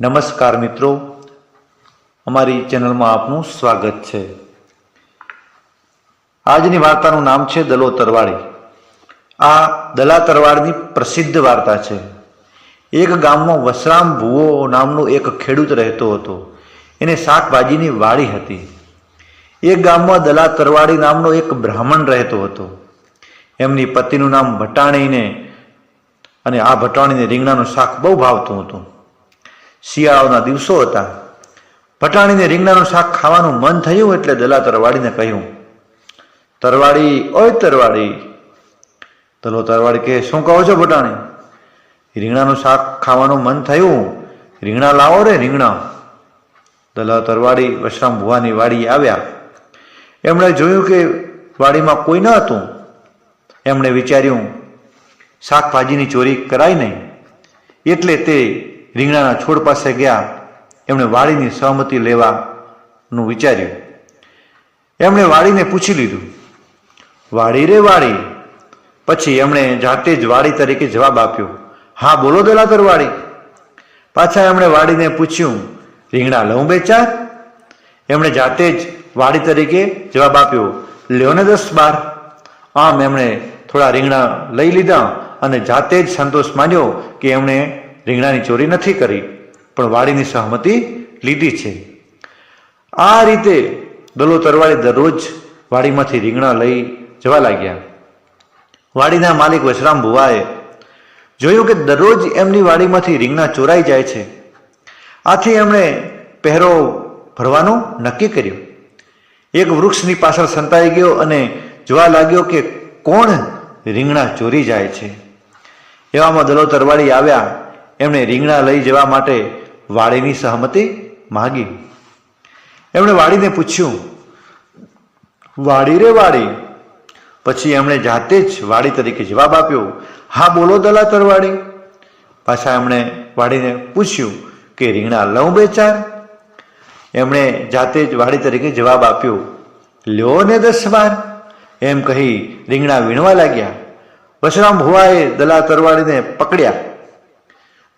નમસ્કાર મિત્રો. અમારી ચેનલમાં આપનું સ્વાગત છે. આજની વાર્તાનું નામ છે દલો તરવાડી. આ દલા તરવાડની પ્રસિદ્ધ વાર્તા છે. એક ગામમાં વસરામ ભુવો નામનો એક ખેડૂત રહેતો હતો. એને શાકભાજીની વાડી હતી. એક ગામમાં દલા તરવાડી નામનો એક બ્રાહ્મણ રહેતો હતો. એમની પતિનું નામ ભટાણીને અને આ ભટાણીને રીંગણાનું શાક બહુ ભાવતું હતું. શિયાળાના દિવસો હતા. ભટાણીને રીંગણાનું શાક ખાવાનું મન થયું એટલે દલા તરવાડીને કહ્યું, તરવાડી, ઓય તરવાડી. દલો તરવાડી કે શું કહો છો ભટાણી રીંગણાનું શાક ખાવાનું મન થયું? રીંગણા લાવો રે રીંગણા. દલા તરવાડી વશરામ ભુવાની વાડી આવ્યા. એમણે જોયું કે વાડીમાં કોઈ ન હતું. એમણે વિચાર્યું, શાકભાજીની ચોરી કરાય નહીં. એટલે તે રીંગણાના છોડ પાસે ગયા, એમણે વાળીની સહમતિ લેવાનું વિચાર્યું. એમણે વાળીને પૂછી લીધું વાડી રે વાળી. પછી એમણે જાતે જ વાડી તરીકે જવાબ આપ્યો, હા, બોલો દલાતર વાળી. પાછા એમણે વાડીને પૂછ્યું, રીંગણા લઉં બે એમણે જાતે જ વાડી તરીકે જવાબ આપ્યો, લ્યો ને દસ બાર. આમ એમણે થોડા રીંગણા લઈ લીધા અને જાતે જ સંતોષ માન્યો કે એમણે રીંગણાની ચોરી નથી કરી, પણ વાડીની સહમતિ લીધી છે. આ રીતે દલો તરવાડી દરરોજ વાડીમાંથી રીંગણા લઈ જવા લાગ્યા. વાડીના માલિક વશરામ ભુવાએ જોયું કે દરરોજ એમની વાડીમાંથી રીંગણા ચોરાઈ જાય છે. આથી એમણે પહેરો ભરવાનું નક્કી કર્યું. એક વૃક્ષની પાછળ સંતાઈ ગયો અને જોવા લાગ્યો કે કોણ રીંગણા ચોરી જાય છે. એવામાં દલો તરવાડી આવ્યા એમણે રીંગણા લઈ જવા માટે વાડીની સહમતિ માગી. એમણે વાડીને પૂછ્યું વાડી રે વાડી પછી એમણે જાતે જ વાડી તરીકે જવાબ આપ્યો, હા, બોલો દલા તરવાડી પાછા એમણે વાડીને પૂછ્યું કે, રીંગણા લઉં બે ચાર? એમણે જાતે જ વાડી તરીકે જવાબ આપ્યો, લ્યો ને દસ બાર. એમ કહી રીંગણા વીણવા લાગ્યા. વશરામ ભુવાએ દલા તરવાડીને પકડ્યા.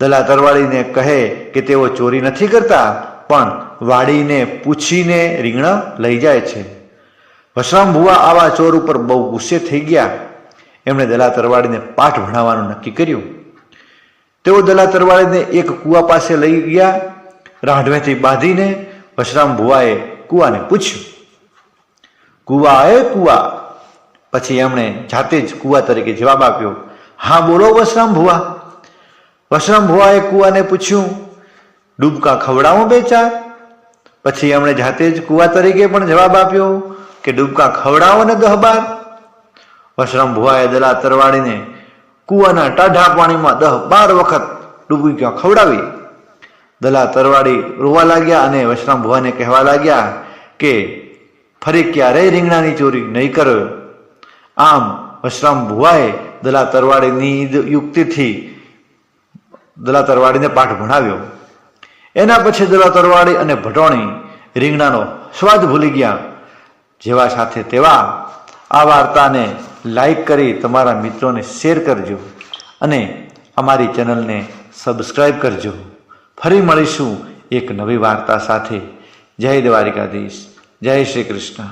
દલા તરવાડીને કહે કે તેઓ ચોરી નથી કરતા, પણ વાડીને પૂછીને રીંગણ લઈ જાય છે. વશરામ ભુવા આવા ચોર ઉપર બહુ ગુસ્સે થઈ ગયા. એમણે દલા તરવાડીને પાઠ ભણાવવાનું નક્કી કર્યું. તેઓ દલા તરવાડીને એક કૂવા પાસે લઈ ગયા, રાંઢવેથી બાંધીને વશરામ ભુવાએ કૂવાને પૂછ્યું. કૂવા એ કૂવા? પછી એમણે જાતે જ કૂવા તરીકે જવાબ આપ્યો. હા, બોલો વશરામ ભુવા વશરામ ભુવાએ કૂવાને પૂછ્યું, ડૂબકા ખવડાવો બે પછી એમણે જાતે જ કૂવા તરીકે પણ જવાબ આપ્યો કે, ડૂબકા ખવડાવો ને દહ બાર. ભુવાએ દલા તરવાડીને કૂવાના ટાઢા પાણીમાં દહ બાર વખત ડૂબકા ખવડાવી? દલા તરવાડી રોવા લાગ્યા અને વશરામ ભુવાને કહેવા લાગ્યા કે, ફરી ક્યારેય રીંગણાની ચોરી નહીં કરો. આમ વશરામ ભુવાએ દલા તરવાડીની યુક્તિથી દલા તરવાડીને પાઠ ભણાવ્યો. એના પછી દલા તરવાડી અને ભટોણી રીંગણાનો સ્વાદ ભૂલી ગયા. જેવા સાથે તેવા આ વાર્તાને લાઈક કરી તમારા મિત્રોને શેર કરજો અને અમારી ચેનલને સબસ્ક્રાઈબ કરજો. ફરી મળીશું એક નવી વાર્તા સાથે. જય દ્વારિકાધીશ. જય શ્રી કૃષ્ણ.